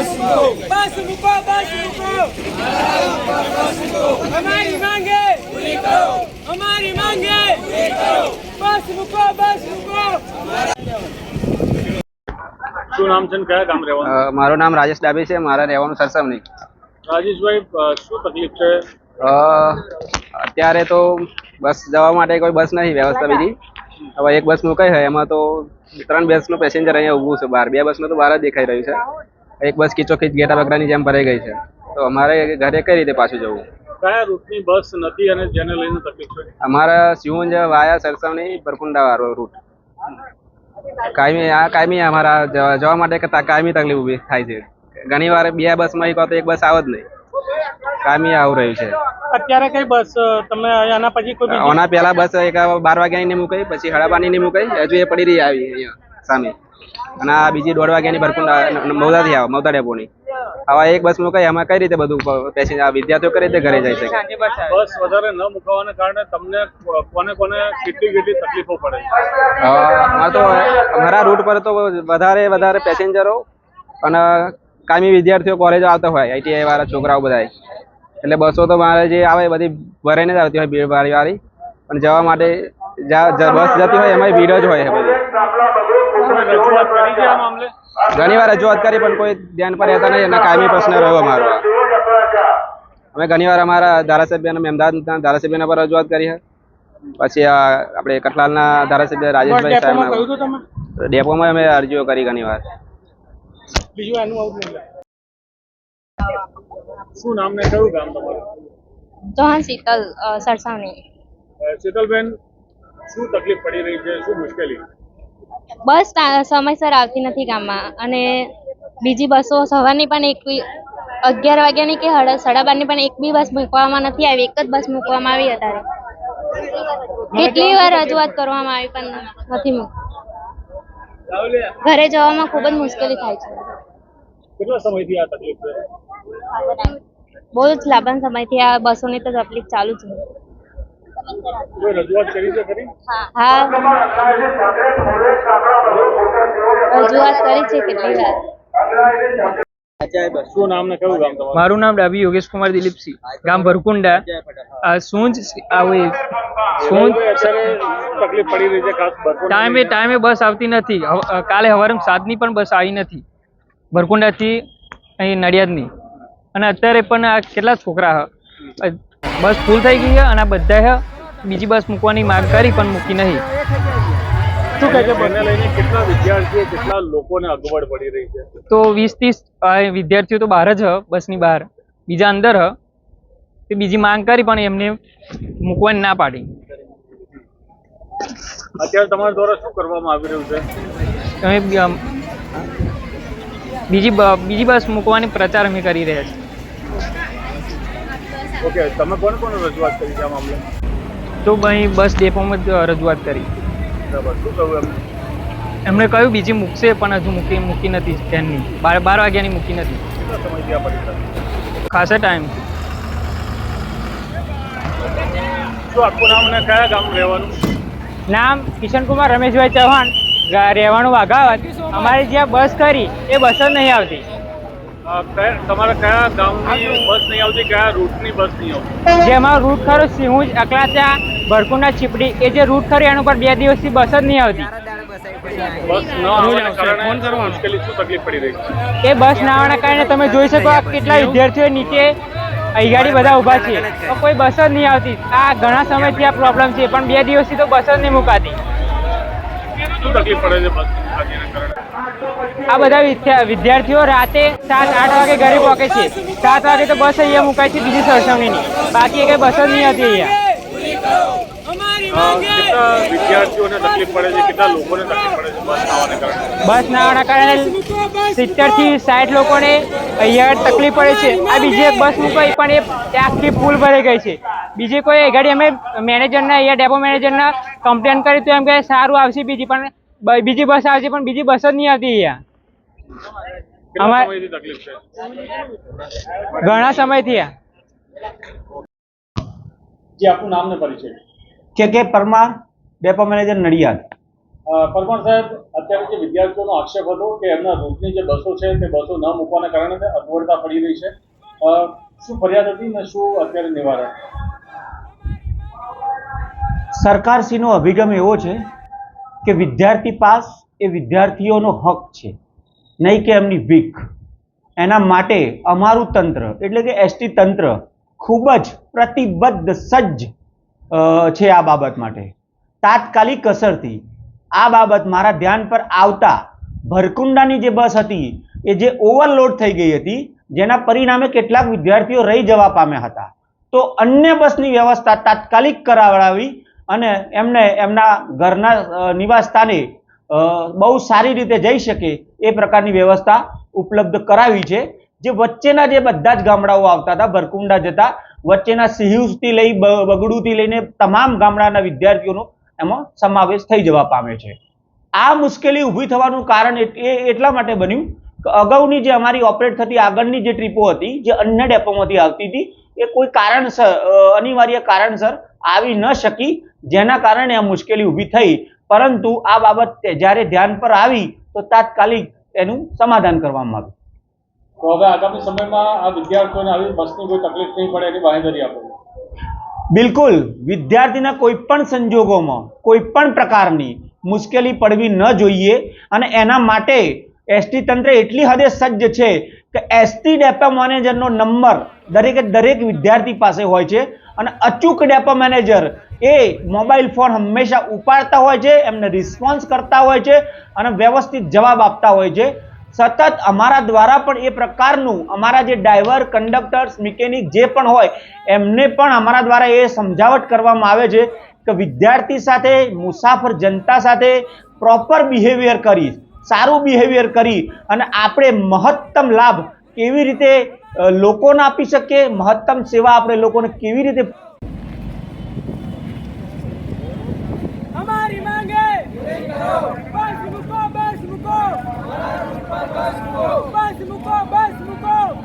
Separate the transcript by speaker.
Speaker 1: બસ મૂકો બસ મૂકો અમારી માંગે અમારી માંગે બસ મૂકો બસ મૂકો
Speaker 2: શું નામ છે કયા ગામ રહેવાનું?
Speaker 3: મારું નામ રાજેશ ડાબી છે મારે રહેવાનું સરસવની.
Speaker 2: રાજેશભાઈ શું તકલીફ છે?
Speaker 3: અત્યારે તો બસ જવા માટે કોઈ બસ નથી વ્યવસ્થા બીજી. હવે એક બસ મુકાઈ હોય એમાં તો ત્રણ બસનું પેસેન્જર અહીંયા ઊભું છે બહાર. બે બસનું તો બહાર જ દેખાઈ રહ્યું છે. એક બસ કીચોખીચ ગેટા બકરાની જેમ ભરાઈ ગઈ છે. તો અમારે ઘરે કઈ રીતે પાછું જવું?
Speaker 2: કયા રૂટની બસ નથી અને જેને લઈને તકલીફ છે?
Speaker 3: અમારા સિંહુંજ વાયા સરસવની બરકુંડા વાળો રૂટ. કાયમી આ કાયમી અમારા જવા માટે કાયમી તકલીફ ઊભી થાય છે. ઘણી વાર બે બસમાં એક તો એક બસ આવે જ નહીં. કાયમી આવું રહ્યું છે.
Speaker 2: અત્યારે કઈ બસ તમે આના પછી કોઈ
Speaker 3: આના પહેલા બસ એક બાર વાગ્યાની ની મુકાઈ પછી સાડા બારની ની મુકાઈ હજુ એ પડી રહી આવી અહીંયા સામે. અને આ બીજી દોઢ વાગ્યાની ભરપૂર મૌદાથી આવે મૌદા ડેપોની. આવા એક બસ મુકાય એમાં કઈ રીતે બધું પેસેન્જર વિદ્યાર્થીઓ કઈ રીતે ઘરે જાય શકે?
Speaker 2: બસ વધારે ન મુકાવાને કારણે તમને કોને કોને કેટલી કેટલી તકલીફો પડે
Speaker 3: અમારે તો અમારા રૂટ પર તો વધારે વધારે પેસેન્જરો અને કાયમી વિદ્યાર્થીઓ કોલેજો આવતા હોય આઈટીઆઈ વાળા છોકરાઓ બધા એટલે બસો તો મારે જે આવે બધી ભરાઈને જ આવતી હોય ભીડ વાળી. વાળી પણ જવા માટે બસ જતી હોય એમાં ભીડ જ હોય છે બધી. ઘણી વાર રજૂઆત કરી પણ કોઈ ધ્યાન પર રહેતા નહીં અને કાયમી પ્રશ્ન રહ્યો અમારો. અમે ઘણી વાર અમારા ધારાસભ્ય અને અમદાવાદના ધારાસભ્યના પર રજૂઆત કરી છે. પછી આપણે કઠલાલના ધારાસભ્ય રાજેશભાઈ સાહેબ ડેપોમાં અમે અરજીઓ કરી ઘણી વાર
Speaker 2: બીજું એનું આવું નહીં શું નામ ને કયું ગામ તમારું?
Speaker 4: ચૌહાણ શીતલ અ,
Speaker 2: શીતલબેન શું તકલીફ પડી રહી છે? શું મુશ્કેલી?
Speaker 4: બસ સમયસર આવતી નથી ગામમાં. અને બીજી બસો સવારની પણ એક અગિયાર વાગ્યાની કે સાડા બારની પણ એક બી બસ મૂકવામાં નથી આવી એક જ બસ મૂકવામાં આવી અત્યારે. કેટલી વાર રજૂઆત કરવામાં આવી પણ નથી મૂકી ઘરે જવામાં ખૂબ જ મુશ્કેલી થાય છે.
Speaker 2: કેટલા સમયથી આ તકલીફ છે?
Speaker 4: બહુ જ લાંબા સમયથી આ બસોની તો તકલીફ ચાલુ છે. હા. રજૂઆત કરી છે કેટલી વાર?
Speaker 2: શું નામ ને કયું ગામ તમારું?
Speaker 5: મારું નામ ડાબી યોગેશ કુમાર દિલીપસિંહ ગામ ભરકુંડા. સૂંજ આવું સૂંજ
Speaker 2: તકલીફ પડી રહી છે ખાસ
Speaker 5: ટાઈમે ટાઈમે બસ આવતી નથી. કાલે અ, કાલે સવારમાં સાતની પણ બસ આવી નથી. ભરકુંડાથી અહીં નડિયાદની. અને અત્યારે પણ આ કેટલા છોકરા બસ ફૂલ થઈ ગઈ છે અને આ બધા બીજી બસ મૂકવાની માંગ કરી પણ મૂકી નહીં.
Speaker 2: શું કહે છે બને લઈને કેટલા વિદ્યાર્થીઓ કેટલા લોકોને અગવડ પડી રહી છે?
Speaker 5: તો વીસ ત્રીસ વિદ્યાર્થીઓ તો બહાર જ હ બસની બહાર. બીજા અંદર હ. તે બીજી માંગ કરી પણ એમને મૂકવાની ના પાડી.
Speaker 2: અત્યારે તમારા દ્વારા શું કરવામાં આવી રહ્યું છે?
Speaker 5: અમે બીજી બીજી બસ મૂકવાની પ્રચાર અમે કરી રહ્યા છીએ.
Speaker 2: ઓકે તમે કોને કોને રજૂઆત કરી છે આ મામલે?
Speaker 5: તો અહીં બસ ડેપોમાં જ રજૂઆત કરી.
Speaker 2: બરાબર શું કહ્યું એમને?
Speaker 5: એમણે કહ્યું બીજી મૂકશે પણ હજુ મૂકી મૂકી નથી ટ્રેનની બાર બાર વાગ્યાની મૂકી નથી. ખાસા ટાઈમ.
Speaker 2: શું આખું નામ અને કયા ગામ રહેવાનું?
Speaker 5: નામ કિશનકુમાર રમેશભાઈ ચૌહાણ. રહેવાનું વાઘાવત. અમારે જ્યાં બસ કરી એ બસ જ નહીં આવતી.
Speaker 2: તમારા કયા ગામની બસ નહીં આવતી કયા રૂટની બસ નહીં આવતી?
Speaker 5: જેમાં રૂટ ખરો સિંહુજ અકલાચા ભરકુંડા ચીપડી એ જે રૂટ ખરી એના ઉપર બે દિવસથી બસ જ નહીં આવતી.
Speaker 2: બસ ન આવવાના કારણે મુશ્કેલી શું તકલીફ પડી રહી છે?
Speaker 5: એ બસ ના આવવાના કારણે તમે જોઈ શકો આ કેટલા વિદ્યાર્થીઓ નીચે અહીંગાડી બધા ઊભા છે. તો કોઈ બસ જ નહીં આવતી. આ ઘણા સમયથી આ પ્રોબ્લેમ છે પણ બે દિવસથી તો બસ જ નહીં મુકાતી.
Speaker 2: શું તકલીફ પડે છે બસ કારણે?
Speaker 5: આ બધા વિદ્યા- વિદ્યાર્થીઓ રાતે સાત આઠ વાગે ઘરે પહોંચે છે. સાત વાગે તો બસ અહીંયા મુકાય છે બીજી સરસવણીની બાકી કઈ બસ જ નહીં હતી અહીંયા.
Speaker 2: બસ
Speaker 5: ના આવવાના કારણે સિત્તેરથી સાઠ લોકોને અહીંયા તકલીફ પડે છે. આ બીજી એક બસ મુકાઈ પણ એ આખી ફૂલ ભરાઈ ગઈ છે. બીજી કોઈ ગાડી અમે મેનેજરના અહીંયા ડેપો મેનેજરના કમ્પ્લેન કરી તો એમ કે સારું આવશે બીજી પણ બીજી બસ આવશે પણ બીજી બસ જ નહીં આવતી અહીંયા. અમાર- ઘણા સમયથી આ.
Speaker 2: જે આપનું નામ ને પરિચય.
Speaker 6: K K Parmar depot manager Nadiad.
Speaker 2: Parmar સાહેબ અત્યારે જે વિદ્યાર્થીઓનો આક્ષેપ હતો કે એમના રોજની જે બસો છે તે બસો ન મૂકવાના કારણે તે અગવડતા પડી રહી છે. શું ફરિયાદ હતી ને શું અત્યારે નિવારણ?
Speaker 6: સરકારશ્રીનો અભિગમ એવો છે કે વિદ્યાર્થી પાસ એ વિદ્યાર્થીઓનો હક છે, નહીં કે એમની વીક એના માટે અમારું તંત્ર, એટલે કે એસટી તંત્ર, ખૂબ જ પ્રતિબદ્ધ સજ્જ છે આ બાબત માટે. તાત્કાલિક અસરથી આ બાબત મારા ધ્યાન પર આવતા ભરકુંડાની જે બસ હતી, એ જે ઓવરલોડ થઈ ગઈ હતી, જેના પરિણામે કેટલાક વિદ્યાર્થીઓ રહી જવા પામ્યા હતા. તો અન્ય બસની વ્યવસ્થા તાત્કાલિક કરાવડાવી અને એમને એમના ઘરના નિવાસસ્થાને નિવાસ સ્થાને બહુ સારી રીતે જઈ શકે એ પ્રકારની વ્યવસ્થા ઉપલબ્ધ કરાવી છે. જે વચ્ચેના જે બધા જ ગામડાઓ આવતા હતા, ભરકુંડા જતા, વચ્ચેના સિહિવથી લઈ બગડુથી લઈને તમામ ગામડાના વિદ્યાર્થીઓનો એમાં સમાવેશ થઈ જવા પામે છે. આ મુશ્કેલી ઊભી થવાનું કારણ એ એટલા માટે બન્યું કે અગાઉની જે અમારી ઓપરેટ થતી, આગળની જે ટ્રીપો હતી, જે અન્ય ડેપોમાંથી આવતી હતી, એ કોઈ કારણસર અનિવાર્ય કારણસર આવી ન શકી. જેના કારણે આ મુશ્કેલી ઊભી થઈ. પરંતુ આ બાબત જ્યારે ધ્યાન પર આવી તો તાત્કાલિક એનું સમાધાન કરવામાં આવ્યું.
Speaker 2: તો હવે આગામી સમયમાં આ વિદ્યાર્થીઓને આવી બસની કોઈ તકલીફ નહીં પડે એની બાંહેધરી આપો.
Speaker 6: બિલકુલ. વિદ્યાર્થીના કોઈ પણ સંજોગોમાં કોઈ પણ પ્રકારની મુશ્કેલી પડવી ન જોઈએ અને એના માટે એસટી તંત્ર એટલી હદે સજ્જ છે કે એસટી ડેપો મેનેજરનો નંબર દરેકે દરેક વિદ્યાર્થી પાસે હોય છે અને અચૂક ડેપો મેનેજર એ મોબાઈલ ફોન હંમેશા ઉપાડતા હોય છે, એમને રિસ્પોન્સ કરતા હોય છે અને વ્યવસ્થિત જવાબ આપતા હોય છે. સતત અમારા દ્વારા પણ એ પ્રકારનું અમારા જે ડ્રાઈવર કંડક્ટર્સ મિકેનિક જે પણ હોય, એમને પણ અમારા દ્વારા એ સમજાવટ કરવામાં આવે છે કે વિદ્યાર્થી સાથે, મુસાફર જનતા સાથે પ્રોપર બિહેવિયર કરી, સારું બિહેવિયર કરી અને આપણે મહત્તમ લાભ કેવી રીતે લોકોને આપી શકીએ, મહત્તમ સેવા આપણે લોકોને કેવી રીતે Mas no gol, mas no gol!